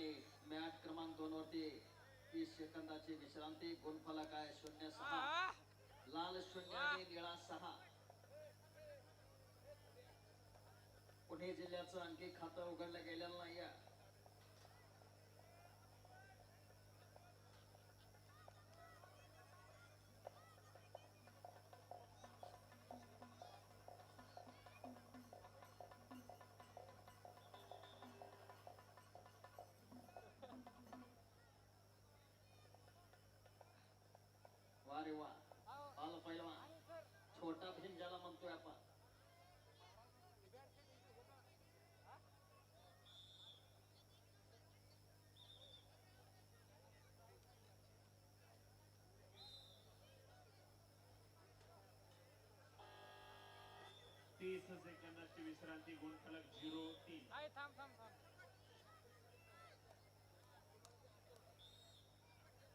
आणि मॅच क्रमांक दोन वरती तीस सेकंदाची विश्रांती. गुणफलक आहे शून्य सहा. लाल शून्य आणि निळा सहा. पुणे जिल्ह्याचं आणखी खातं उघडलं गेलेलं नाही वा रे वा आलं छोटा भीम ज्याला म्हणतोय आपण तीस सेकंदाची विश्रांती गुणफलक